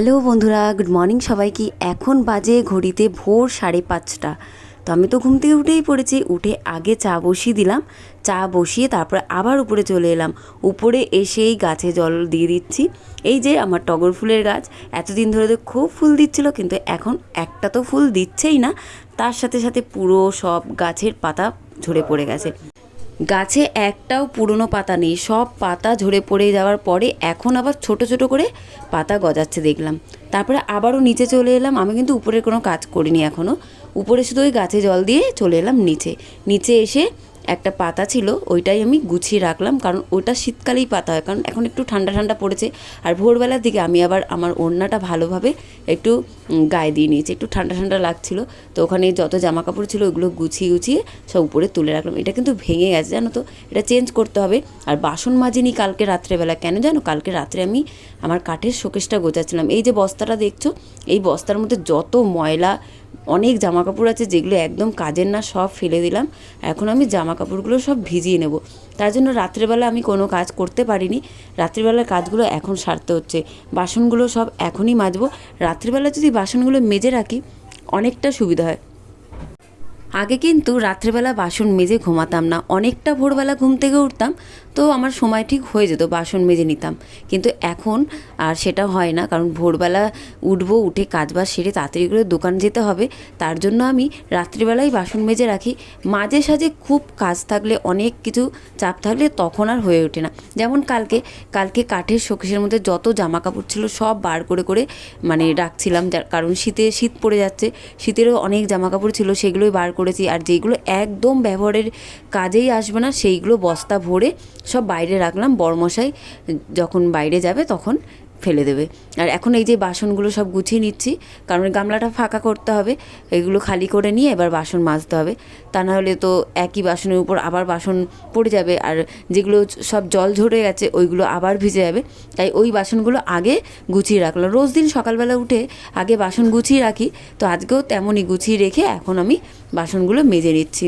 Hello বন্ধুরা, good morning সবাইকে। এখন বাজে ঘড়িতে ভোর সাড়ে পাঁচটা। তো আমি তো ঘুম থেকে উঠেই পড়েছি, উঠে আগে চা বসিয়ে দিলাম। চা বসিয়ে তারপরে আবার উপরে চলে এলাম। উপরে এসেই গাছে জল দিয়ে দিচ্ছি। এই যে আমার টগর ফুলের গাছ, এতদিন ধরে তো খুব ফুল দিচ্ছিল, কিন্তু এখন একটা তো ফুল দিচ্ছেই না। তার সাথে সাথে পুরো সব গাছের পাতা ঝরে পড়ে গেছে। গাছে একটাও পুরনো পাতা নেই। সব পাতা ঝরে পড়ে যাওয়ার পরে এখন আবার ছোট ছোট করে পাতা গজাচ্ছে দেখলাম। তারপরে আবারও নিচে চলে এলাম। আমি কিন্তু উপরের কোনো কাজ করিনি এখনও উপরে শুধু ওই গাছে জল দিয়ে চলে এলাম নিচে। নিচে এসে একটা পাতা ছিল, ওইটাই আমি গুছিয়ে রাখলাম, কারণ ওটা শীতকালেই পাতা হয়, কারণ এখন একটু ঠান্ডা ঠান্ডা পড়েছে। আর ভোরবেলার দিকে আমি আবার আমার ওড়নাটা ভালোভাবে একটু গায়ে দিয়ে নিয়েছি, একটু ঠান্ডা ঠান্ডা লাগছিল। তো ওখানে যত জামা কাপড় ছিল ওগুলো গুছিয়ে গুছিয়ে সব উপরে তুলে রাখলাম। এটা কিন্তু ভেঙে গেছে, জানো তো? এটা চেঞ্জ করতে হবে। আর বাসন মাজিনি কালকে রাত্রেবেলা। কেন জানো? কালকে রাত্রে আমি আমার কাঠের শোকেসটা গোছাচ্ছিলাম। এই যে বস্তাটা দেখছ, এই বস্তার মধ্যে যত ময়লা অনেক জামা কাপড় আছে যেগুলো একদম কাজের না, সব ফেলে দিলাম। এখন আমি জামা কাপড়গুলো সব ভিজিয়ে নেব। তার জন্য রাত্রেবেলা আমি কোনো কাজ করতে পারিনি। রাত্রিবেলার কাজগুলো এখন সারতে হচ্ছে। বাসনগুলো সব এখনই মাজবো। রাত্রিবেলা যদি বাসনগুলো মেজে রাখি, অনেকটা সুবিধা হয়। আগে কিন্তু রাত্রেবেলা বাসন মেজে ঘুমাতাম না। অনেকটা ভোরবেলা ঘুম থেকে উঠতাম। তো আমার সময় ঠিক হয়ে যেত, বাসন মেজে নিতাম। কিন্তু এখন আর সেটা হয় না, কারণ ভোরবেলা উঠবো, উঠে কাজ বাজ সেরে তাড়াতাড়ি করে দোকান যেতে হবে। তার জন্য আমি রাত্রিবেলায় বাসন মেজে রাখি। মাঝে সাঝে খুব কাজ থাকলে, অনেক কিছু চাপ থাকলে তখন আর হয়ে ওঠে না। যেমন কালকে কালকে কাঠের শোকেসের মধ্যে যত জামা কাপড় ছিল সব বার করে করে মানে রাখছিলাম, যার কারণ শীতে শীত পড়ে যাচ্ছে। শীতেরও অনেক জামা কাপড় ছিল, সেগুলোই বার করেছি। আর যেগুলো একদম ব্যবহারের কাজেই আসবে না, সেইগুলো বস্তা ভরে সব বাইরে রাখলাম বড়মশাই যখন বাইরে যাবে তখন ফেলে দেবে। আর এখন এই যে বাসনগুলো সব গুছিয়ে নিচ্ছি, কারণ গামলাটা ফাঁকা করতে হবে, এগুলো খালি করে নিয়ে এবার বাসন মাজতে হবে। তা না হলে তো একই বাসনের উপর আবার বাসন পড়ে যাবে, আর যেগুলো সব জল ঝরে গেছে ওইগুলো আবার ভিজে যাবে। তাই ওই বাসনগুলো আগে গুছিয়ে রাখলাম। রোজ দিন সকালবেলা উঠে আগে বাসন গুছিয়ে রাখি, তো আজকেও তেমনই গুছিয়ে রেখে এখন আমি বাসনগুলো মেজে নিচ্ছি।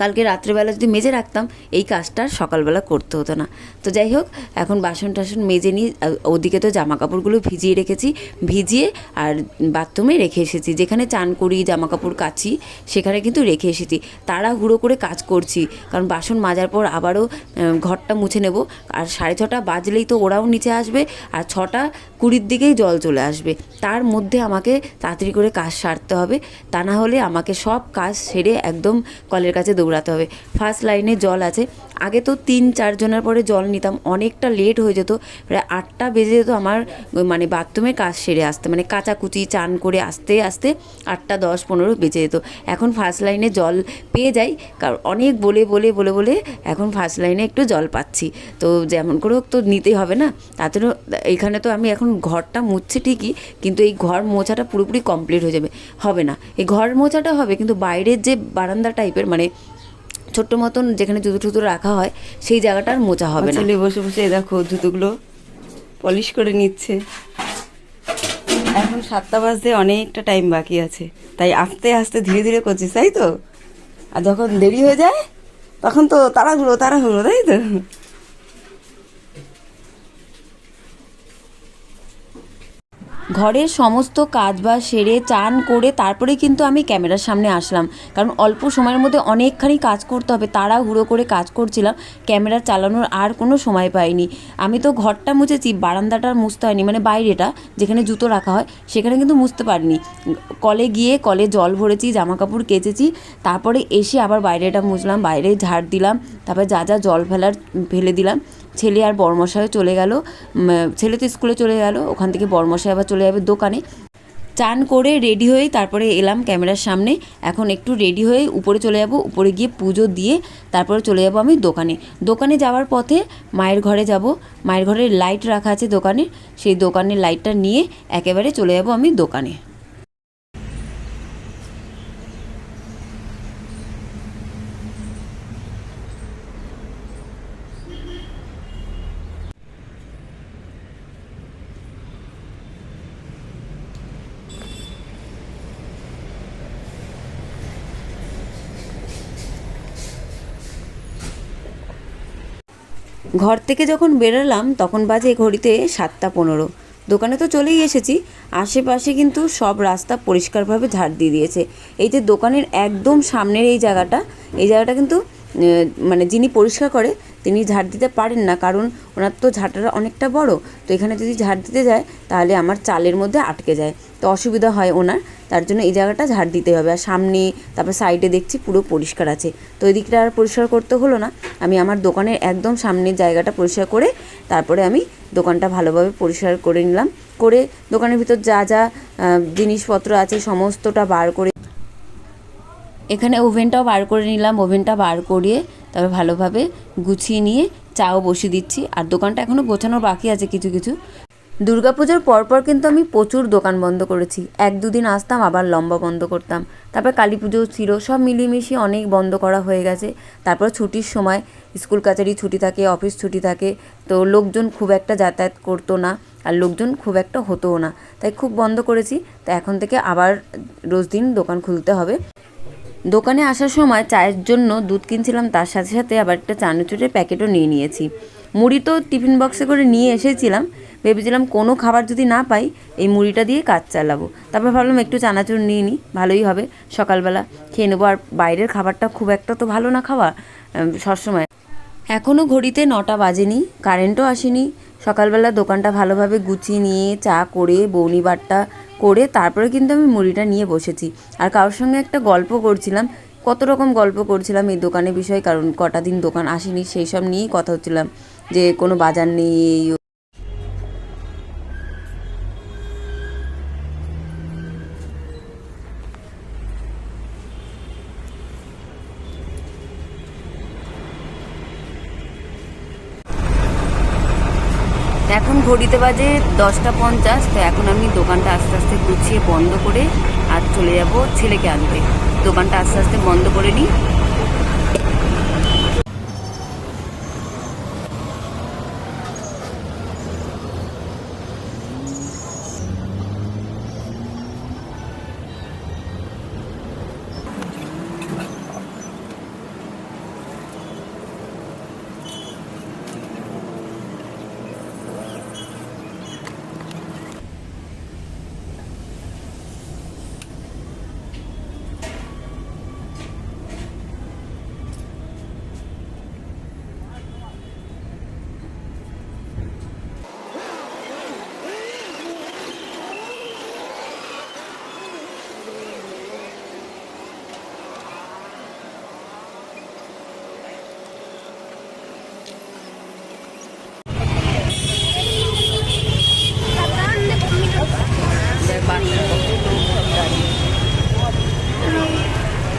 কালকে রাত্রেবেলা যদি মেজে রাখতাম, এই কাজটা সকালবেলা করতে হতো না। তো যাই হোক, এখন বাসন টাসন মেজে আর ওদিকে তো জামা কাপড়গুলো ভিজিয়ে রেখেছি। ভিজিয়ে আর বাথরুমে রেখে এসেছি। যেখানে চান করি জামা কাপড় কাচি, সেখানে কিন্তু রেখে এসেছি। তারা হুড়ো করে কাজ করছি, কারণ বাসন মাজার পর আবারও ঘরটা মুছে নেব। আর সাড়ে ছটা বাজলেই তো ওরাও নিচে আসবে, আর ছটা কুড়ির দিকেই জল চলে আসবে। তার মধ্যে আমাকে তাড়াতাড়ি করে কাজ সারতে হবে। তা না হলে আমাকে সব কাজ সেরে একদম কলের কাছে দৌড়াতে হবে। ফার্স্ট লাইনে জল আছে। আগে তো তিন চারজনের পরে জল নিতাম। অনেকটা লেট হয়ে যেত। প্রায় আটটা বেজে যেত আমার মানে বাথরুমে কাজ সেরে আসতে। মানে কাচাকুচি, চান করে আসতে আসতে আটটা, দশ, পনেরো বেজে যেত। এখন ফার্স্ট লাইনে জল পেয়ে যাই। কারণ অনেক বলে বলে বলে বলে এখন ফার্স্ট লাইনে একটু জল পাচ্ছি। তো যেমন করে হোক তো নিতেই হবে না। তাতে তো এইখানে তো আমি এখন ঘরটা মুছছি ঠিকই, কিন্তু এই ঘর মোছাটা পুরোপুরি কমপ্লিট হয়ে যাবে। হবে না। এই ঘর মোছাটা হবে, কিন্তু বাইরের যে বারান্দা টাইপের মানে ছোট্ট মতন যেখানে জুতো টুতো রাখা হয়, সেই জায়গাটা আর মোছা হবে না। বসে বসে দেখো জুতোগুলো পলিশ করে নিচ্ছে। এখন সাতটা বাজতে অনেকটা টাইম বাকি আছে। তাই আস্তে আস্তে ধীরে ধীরে করছিস, তাই তো? আর যখন দেরি হয়ে যায়, তখন তো তাড়াহুড়ো তাড়াহুড়ো, তাই তো? ঘরের সমস্ত কাজ বাজ সেরে চান করে তারপরে কিন্তু আমি ক্যামেরার সামনে আসলাম। কারণ অল্প সময়ের মধ্যে অনেকখানি কাজ করতে হবে তারা হুড়ো করে কাজ করছিলাম, ক্যামেরা চালানোর আর কোনো সময় পাইনি। আমি তো ঘরটা মুছেছি, বারান্দাটা মুছতে হয়নি মানে বাইরেটা, যেখানে জুতো রাখা হয়, সেখানে কিন্তু মুছতে পারিনি। কলে গিয়ে কলে জল ভরেছি জামা কাপড় কেচেছি, তারপরে এসে আবার বাইরেটা মুছলাম, বাইরে ঝাড় দিলাম, তারপরে যা যা জল ফেলার, ফেলে দিলাম। ছেলে আর বড়মশাইও চলে গেল। ছেলে তো স্কুলে চলে গেল, ওখান থেকে বড়মশাই আবার চলে যাবে দোকানে। চান করে রেডি হয়ে তারপরে এলাম ক্যামেরার সামনে। এখন একটু রেডি হয়ে উপরে চলে যাব, উপরে গিয়ে পুজো দিয়ে তারপরে চলে যাব আমি দোকানে। দোকানে যাওয়ার পথে মায়ের ঘরে যাব। মায়ের ঘরে লাইট রাখা আছে দোকানে। সেই দোকানের লাইটটা নিয়ে একেবারে চলে যাব আমি দোকানে। ঘর থেকে যখন বেরোলাম, তখন বাজে ঘড়িতে সাতটা পনেরো। দোকানে তো চলেই এসেছি। আশেপাশে কিন্তু সব রাস্তা পরিষ্কারভাবে ঝাড় দিয়ে দিয়েছে। এই যে দোকানের একদম সামনের এই জায়গাটা এই জায়গাটা কিন্তু মানে যিনি পরিষ্কার করে, তিনি ঝাড় দিতে পারেন না, কারণ ওনার তো ঝাঁটাটা অনেকটা বড়। তো এখানে যদি ঝাড় দিতে যায়, তাহলে আমার চালের মধ্যে আটকে যায়। তো অসুবিধা হয় ওনার, তার জন্য এই জায়গাটা ঝাড় দিতে হবে। আর সামনে, তারপর সাইডে দেখছি পুরো পরিষ্কার আছে। তো এই দিকটা আর পরিষ্কার করতে হলো না। আমি আমার দোকানের একদম সামনের জায়গাটা পরিষ্কার করে, তারপরে আমি দোকানটা ভালোভাবে পরিষ্কার করে নিলাম। করে দোকানের ভিতর যা যা জিনিসপত্র আছে, সমস্তটা বার করে এখানে ওভেনটাও বার করে নিলাম, ওভেনটা বার করিয়ে তবে ভালোভাবে গুছিয়ে নিয়ে চাও বসিয়ে দিচ্ছি। আর দোকানটা এখনও গোছানোর বাকি আছে কিছু কিছু। দুর্গাপুজোর পরপর কিন্তু আমি প্রচুর দোকান বন্ধ করেছি। এক দুদিন আসতাম, আবার লম্বা বন্ধ করতাম। তারপর কালী পুজো ছিল, সব মিলিয়ে অনেক বন্ধ করা হয়ে গেছে। তারপর ছুটির সময় স্কুল কাচারি ছুটি থাকে, অফিস ছুটি থাকে, তো লোকজন খুব একটা যাতায়াত করতো না আর লোকজন খুব একটা হতোও না। তাই খুব বন্ধ করেছি। তো এখন থেকে আবার রোজ দিন দোকান খুলতে হবে। দোকানে আসার সময় চায়ের জন্য দুধ কিনছিলাম, তার সাথে সাথে আবার একটা চানাচুরের প্যাকেটও নিয়ে নিয়েছি। মুড়ি তো টিফিন বক্সে করে নিয়ে এসেছিলাম, ভেবেছিলাম কোনো খাবার যদি না পাই, এই মুড়িটা দিয়ে কাজ চালাবো। তারপর ভাবলাম একটু চানাচুর নিয়ে নিই ভালোই হবে। সকালবেলা খেয়ে নেব, আর বাইরের খাবারটা খুব একটা তো ভালো না খাওয়া সবসময়। এখনও ঘড়িতে নটা বাজেনি, কারেন্টও আসেনি। সকালবেলা দোকানটা ভালোভাবে গুছিয়ে নিয়ে চা করে, বৌনি বাট্টা করে তারপরে কিন্তু আমি মুড়িটা নিয়ে বসেছি। আর কারোর সঙ্গে একটা গল্প করছিলাম, কত রকম গল্প করছিলাম এই দোকানের বিষয়ে, কারণ কটা দিন দোকান আসেনি, সেই সব নিয়েই কথা হচ্ছিলাম যে কোনো বাজার নেই ঘড়িতে বাজে দশটা পঞ্চাশ তো এখন আমি দোকানটা আস্তে আস্তে গুছিয়ে বন্ধ করে আর চলে যাব ছেলেকে আনতে। দোকানটা আস্তে আস্তে বন্ধ করে নিই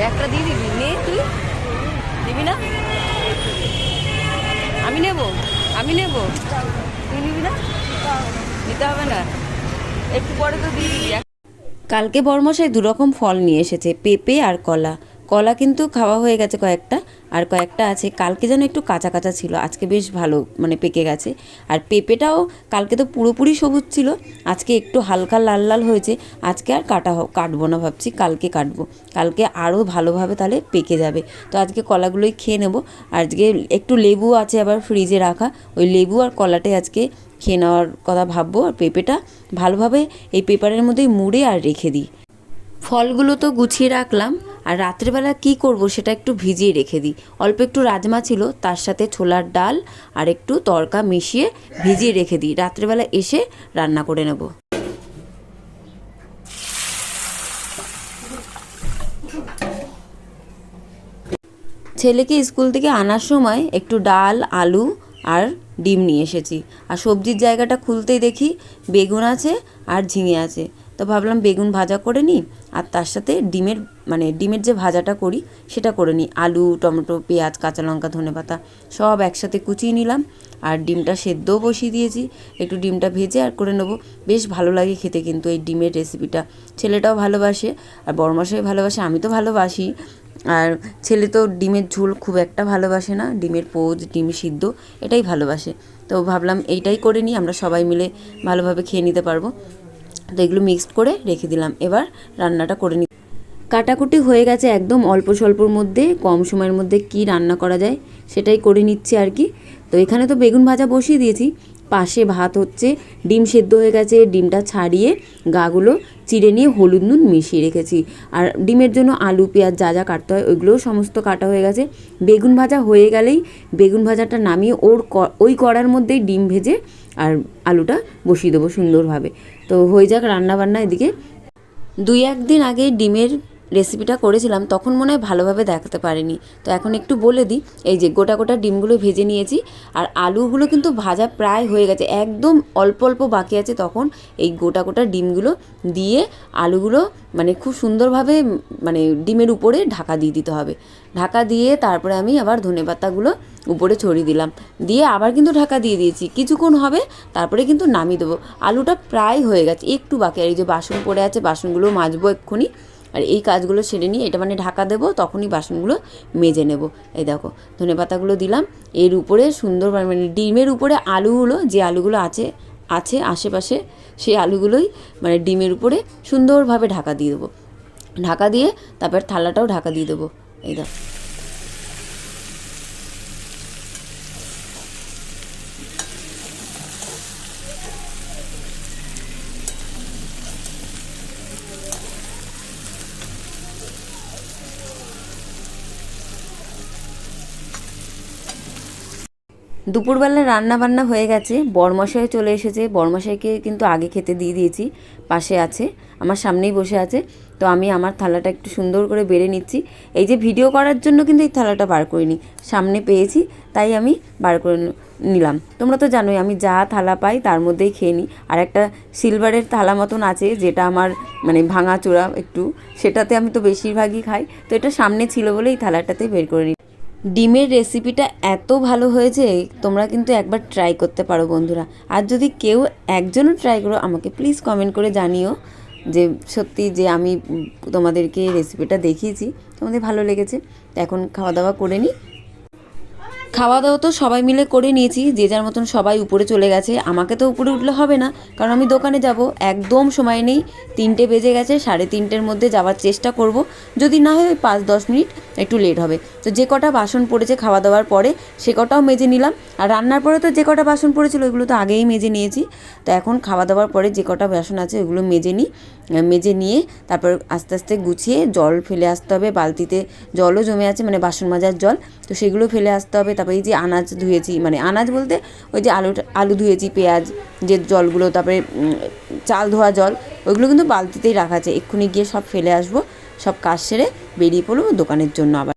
একটা দিয়ে দিবি নে তুই দিবি না আমি নেব আমি নেব তুই নিবি না নিতে হবে কালকে বর্মশাই দুরকম ফল নিয়ে এসেছে, পেঁপে আর কলা। কলা কিন্তু খাওয়া হয়ে গেছে কয়েকটা, আর কয়েকটা আছে। কালকে যেন একটু কাঁচা কাঁচা ছিল, আজকে বেশ ভালো মানে পেকে গেছে। আর পেঁপেটাও কালকে তো পুরোপুরি সবুজ ছিল, আজকে একটু হালকা লাল লাল হয়েছে। আজকে আর কাটা কাটবো না ভাবছি, কালকে কাটবো। কালকে আরও ভালোভাবে তাহলে পেকে যাবে। তো আজকে কলাগুলোই খেয়ে নেব। আজকে একটু লেবু আছে আবার ফ্রিজে রাখা, ওই লেবু আর কলাটাই আজকে খেয়ে নেওয়ার কথা ভাববো আর পেঁপেটা ভালোভাবে এই পেপারের মধ্যেই মুড়ে আর রেখে দিই। ফলগুলো তো গুছিয়ে রাখলাম আর রাত্রেবেলা কি করব সেটা একটু ভিজিয়ে রেখে দিই। অল্প একটু রাজমা ছিল, তার সাথে ছোলার ডাল আর একটু তড়কা মিশিয়ে ভিজিয়ে রেখে দিই। রাত্রেবেলা এসে রান্না করে নেব। ছেলেকে স্কুল থেকে আনার সময় একটু ডাল, আলু আর ডিম নিয়ে এসেছি। আর সবজির জায়গাটা খুলতেই দেখি বেগুন আছে আর ঝিঙে আছে। তো ভাবলাম বেগুন ভাজা করে নিই আর তার সাথে ডিমের মানে ডিমের যে ভাজাটা করি সেটা করে নিই। আলু, টমেটো, পেঁয়াজ, কাঁচা লঙ্কা, ধনে পাতা সব একসাথে কুচিয়ে নিলাম আর ডিমটা সেদ্ধও বসিয়ে দিয়েছি। একটু ডিমটা ভেজে আর করে নেব। বেশ ভালো লাগে খেতে কিন্তু এই ডিমের রেসিপিটা ছেলেটাও ভালোবাসে আর বড়মাসাই ভালোবাসে, আমি তো ভালোবাসি। আর ছেলে তো ডিমের ঝোল খুব একটা ভালোবাসে না, ডিমের পোজ, ডিম সিদ্ধ, এটাই ভালোবাসে। তো ভাবলাম এইটাই করে নিই, আমরা সবাই মিলে ভালোভাবে খেয়ে নিতে পারব। তো এগুলো মিক্সড করে রেখে দিলাম। এবার রান্নাটা করে নিই কাটাকুটি হয়ে গেছে একদম অল্প স্বল্পর মধ্যে, কম সময়ের মধ্যে কি রান্না করা যায় সেটাই করে নিচ্ছি আর কি। তো এখানে তো বেগুন ভাজা বসিয়ে দিয়েছি পাশে ভাত হচ্ছে, ডিম সেদ্ধ হয়ে গেছে, ডিমটা ছাড়িয়ে গাগুলো চিড়ে নিয়ে হলুদ নুন মিশিয়ে রেখেছি। আর ডিমের জন্য আলু, পেঁয়াজ যা যা কাটতে হয় ওইগুলোও সমস্ত কাটা হয়ে গেছে। বেগুন ভাজা হয়ে গেলেই বেগুন ভাজাটা নামিয়ে ওর ওই কড়ার মধ্যেই ডিম ভেজে আর আলুটা বসিয়ে দেবো সুন্দরভাবে। তো হয়ে যাক রান্নাবান্না এদিকে। দুই একদিন আগে ডিমের রেসিপিটা করেছিলাম, তখন মনে হয় ভালোভাবে দেখাতে পারিনি। তো এখন একটু বলে দিই, এই যে গোটা গোটা ডিমগুলো ভেজে নিয়েছি, আর আলুগুলো কিন্তু ভাজা প্রায় হয়ে গেছে, একদম অল্প অল্প বাকি আছে তখন এই গোটা গোটা ডিমগুলো দিয়ে আলুগুলো মানে খুব সুন্দরভাবে মানে ডিমের উপরে ঢাকা দিয়ে দিতে হবে। ঢাকা দিয়ে তারপরে আমি আবার ধনে পাতাগুলো উপরে ছড়িয়ে দিলাম। দিয়ে আবার কিন্তু ঢাকা দিয়ে দিয়েছি, কিছুক্ষণ হবে, তারপরে কিন্তু নামিয়ে দেবো। আলুটা প্রায় হয়ে গেছে, একটু বাকি, আর এই যে বাসন পড়ে আছে, বাসনগুলো মাজবো এক্ষুনি। আর এই কাজগুলো সেরে নিয়ে এটা মানে ঢাকা দেবো, তখনই বাসনগুলো মেজে নেব। এই দেখো, ধনে পাতাগুলো দিলাম। এর উপরে সুন্দর মানে ডিমের উপরে আলুগুলো, যে আলুগুলো আছে আছে আশেপাশে, সেই আলুগুলোই মানে ডিমের উপরে সুন্দরভাবে ঢাকা দিয়ে দেবো। ঢাকা দিয়ে তারপর থালাটাও ঢাকা দিয়ে দেবো। এই দেখো। দুপুরবেলা রান্না বান্না হয়ে গেছে। বরমশাই চলে এসেছে। বরমশাইকে কিন্তু আগে খেতে দিয়ে দিয়েছি। পাশে আছে, আমার সামনেই বসে আছে। তো আমি আমার থালাটা একটু সুন্দর করে বেড়ে নিচ্ছি। এই যে ভিডিও করার জন্য কিন্তু এই থালাটা বার করিনি। সামনে পেয়েছি, তাই আমি বার করে নিলাম। তোমরা তো জানোই, আমি যা থালা পাই তার মধ্যেই খেয়ে নিই। আর একটা সিলভারের থালা মতন আছে, যেটা আমার মানে ভাঙা চোরা একটু। সেটাতে আমি তো বেশিরভাগই খাই। তো এটা সামনে ছিল বলে এই থালাটাতে বের করে নিই ডিমের রেসিপিটা এত ভালো হয়েছে, তোমরা কিন্তু একবার ট্রাই করতে পারো বন্ধুরা। আর যদি কেউ একজনও ট্রাই করো, আমাকে প্লিজ কমেন্ট করে জানিও যে সত্যি যে আমি তোমাদেরকে রেসিপিটা দেখিয়েছি, তোমাদের ভালো লেগেছে। এখন খাওয়া দাওয়া করে নিই খাওয়া দাওয়া তো সবাই মিলে করে নিয়েছি, যে যার মতন সবাই উপরে চলে গেছে। আমাকে তো উপরে উঠলে হবে না, কারণ আমি দোকানে যাব। একদম সময় নেই, তিনটে বেজে গেছে, সাড়ে তিনটের মধ্যে যাওয়ার চেষ্টা করব। যদি না হয় পাঁচ দশ মিনিট একটু লেট হবে। তো যে কটা বাসন পড়েছে খাওয়া দাওয়ার পরে, সে কটাও মেজে নিলাম। আর রান্নার পরে তো যে কটা বাসন পড়েছিল, ওইগুলো তো আগেই মেজে নিয়েছি। তো এখন খাওয়া দাওয়ার পরে যে কটা বাসন আছে, ওইগুলো মেজে নিই। মেজে নিয়ে তারপর আস্তে আস্তে গুছিয়ে জল ফেলে আসতে হবে। বালতিতে জলও জমে আছে মানে বাসন মাজার জল। তো সেগুলো ফেলে আসতে হবে। তারপরে এই যে আনাজ ধুয়েছি মানে আনাজ বলতে ওই যে আলু আলু ধুয়েছি, পেঁয়াজ, যে জলগুলো, তারপরে চাল ধোয়া জল, ওইগুলো কিন্তু বালতিতেই রাখা আছে। এক্ষুনি গিয়ে সব ফেলে আসব, সব কাজ সেরে বেরিয়ে পড়ব দোকানের জন্য আবার।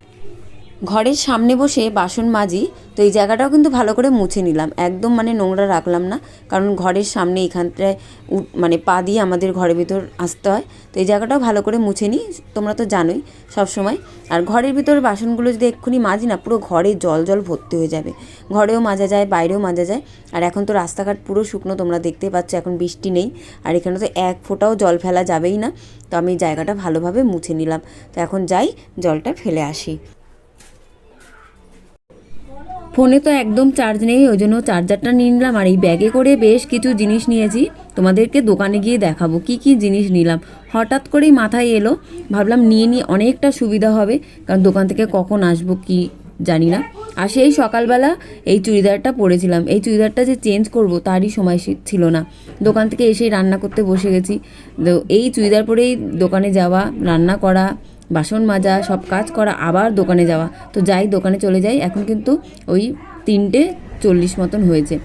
ঘরের সামনে বসে বাসন মাজি, তো এই জায়গাটাও কিন্তু ভালো করে মুছে নিলাম। একদম মানে নোংরা রাখলাম না, কারণ ঘরের সামনে এখানটায় মানে পা দিয়ে আমাদের ঘরের ভিতর আসতে হয়। তো এই জায়গাটাও ভালো করে মুছে নিই, তোমরা তো জানোই সব সময় আর ঘরের ভিতর বাসনগুলো যদি এক্ষুনি মাজি না, পুরো ঘরে জল জল ভর্তি হয়ে যাবে। ঘরেও মাজা যায়, বাইরেও মাজা যায়। আর এখন তো রাস্তাঘাট পুরো শুকনো, তোমরা দেখতে পাচ্ছ এখন বৃষ্টি নেই। আর এখানে তো এক ফোঁটাও জল ফেলা যাবেই না। তো আমি জায়গাটা ভালোভাবে মুছে নিলাম। তো এখন যাই, জলটা ফেলে আসি। ফোনে তো একদম চার্জ নেই, ওই জন্য চার্জারটা নিয়ে নিলাম। আর এই ব্যাগে করে বেশ কিছু জিনিস নিয়েছি। তোমাদেরকে দোকানে গিয়ে দেখাবো কি কি জিনিস নিলাম। হঠাৎ করেই মাথায় এলো, ভাবলাম নিয়ে নিয়ে অনেকটা সুবিধা হবে। কারণ দোকান থেকে কখন আসব কি জানি না। আর সেই সকালবেলা এই চুড়িদারটা পরেছিলাম। এই চুড়িদারটা যে চেঞ্জ করব তারই সময় ছিল না। দোকান থেকে এসেই রান্না করতে বসে গেছি। তো এই চুড়িদার পরেই দোকানে যাওয়া, রান্না করা বাসন মাজা, সব কাজ করা, আবার দোকানে যাওয়া। তো যাই, দোকানে চলে যাই। এখন কিন্তু ওই তিনটে চল্লিশ মতন হয়েছে।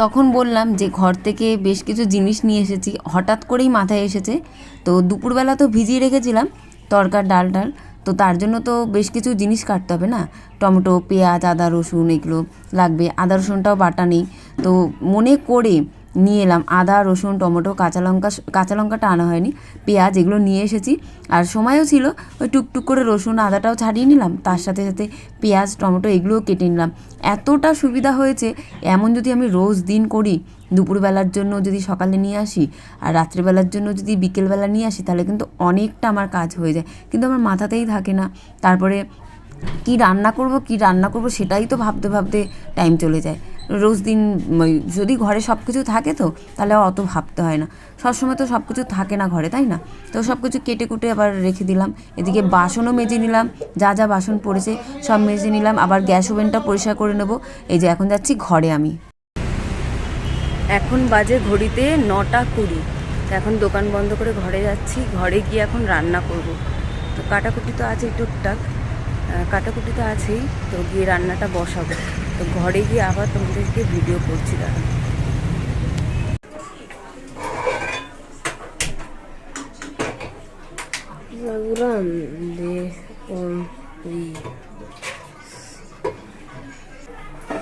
তখন বললাম যে, ঘর থেকে বেশ কিছু জিনিস নিয়ে এসেছি। হঠাৎ করেই মাথায় এসেছে। তো দুপুরবেলা তো ভিজিয়ে রেখেছিলাম, তরকার ডাল ডাল তো তার জন্য তো বেশ কিছু জিনিস কাটতে হবে না? টমেটো, পেঁয়াজ, আদা, রসুন এগুলো লাগবে। আদা, রসুনটাও বাটা নেই। তো মনে করে নিয়ে এলাম। আদা, রসুন, টমেটো, কাঁচা লঙ্কা কাঁচা লঙ্কাটা আনা হয়নি। পেঁয়াজ এগুলো নিয়ে এসেছি। আর সময়ও ছিল, ওই টুকটুক করে রসুন, আদাটাও ছাড়িয়ে নিলাম। তার সাথে সাথে পেঁয়াজ, টমেটো এগুলোও কেটে নিলাম। এতটা সুবিধা হয়েছে, এমন যদি আমি রোজ দিন করি, দুপুরবেলার জন্য যদি সকালে নিয়ে আসি, আর রাত্রিবেলার জন্য যদি বিকেলবেলা নিয়ে আসি, তাহলে কিন্তু অনেকটা আমার কাজ হয়ে যায়। কিন্তু আমার মাথাতেই থাকে না। তারপরে কি রান্না করব, কি রান্না করব, সেটাই তো ভাবতে ভাবতে টাইম চলে যায়। রোজ দিন যদি ঘরে সব কিছু থাকে তো, তাহলে অত ভাবতে হয় না। সবসময় তো সব কিছু থাকে না ঘরে, তাই না? তো সব কিছু কেটে কুটে আবার রেখে দিলাম। এদিকে বাসনও মেজে নিলাম, যা যা বাসন পড়েছে সব মেজে নিলাম। আবার গ্যাস ওভেনটা পরিষ্কার করে নেব। এই যে এখন যাচ্ছি ঘরে আমি। এখন বাজে ঘড়িতে নটা কুড়ি। এখন দোকান বন্ধ করে ঘরে যাচ্ছি। ঘরে গিয়ে এখন রান্না করব। তো কাটাকুটি তো আছেই টুকটাক। কাটাকুটি তো আছেই তো গিয়ে রান্নাটা বসাবো। তো ঘরে গিয়ে আবার তোমাদেরকে ভিডিও করছি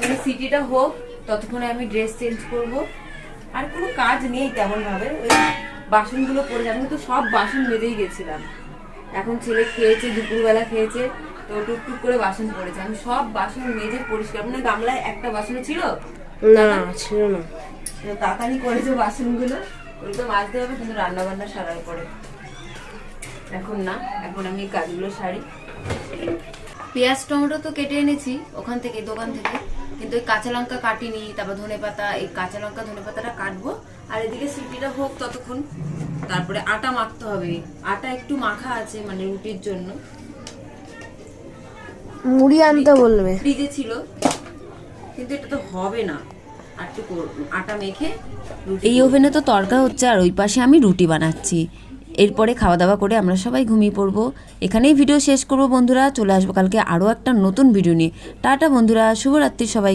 con সিটিটা হোক ততক্ষণে আমি ড্রেস চেঞ্জ করব। আর কোনো কাজ নেই তেমন ভাবে ওই বাসনগুলো পড়ে যাবে তো সব বাসন মেজেই গেছিলাম। এখন ছেলে খেয়েছে দুপুরবেলা খেয়েছে তো টুকটুক করে বাসন পড়েছে। আমি সব বাসন মেজে পরিষ্কার। মানে গামলায় একটা বাসন ছিল? না ছিল না। তাড়াতাড়ি করেছে বাসনগুলো ওগুলো তো মাজতে হবে কিন্তু রান্না বান্না সারার পরে। এখন না এখন আমি কাজগুলো সারি। পেঁয়াজ টমেটো তো কেটে এনেছি ওখান থেকে দোকান থেকে। কিন্তু ওই কাঁচা লঙ্কা কাটিনি তারপর ধনে পাতা এই কাঁচা লঙ্কা ধনে পাতাটা কাটবো। আর এদিকে সিটিটা হোক ততক্ষণ। তারপরে আটা মাখতে হবে। আটা একটু মাখা আছে মানে রুটির জন্য। মুড়ি আনতে বলবে। ফ্রিজে ছিল। কিন্তু এটা তো হবে না। আটা মেখে এই ওভেনে তো তরকা হচ্ছে আর ওই পাশে আমি রুটি বানাচ্ছি। এরপরে খাওয়া দাওয়া করে আমরা সবাই ঘুমিয়ে পড়ব। এখানেই ভিডিও শেষ করব বন্ধুরা। চলে আসব কালকে আরও একটা নতুন ভিডিও নিয়ে। টাটা বন্ধুরা শুভরাত্রি সবাই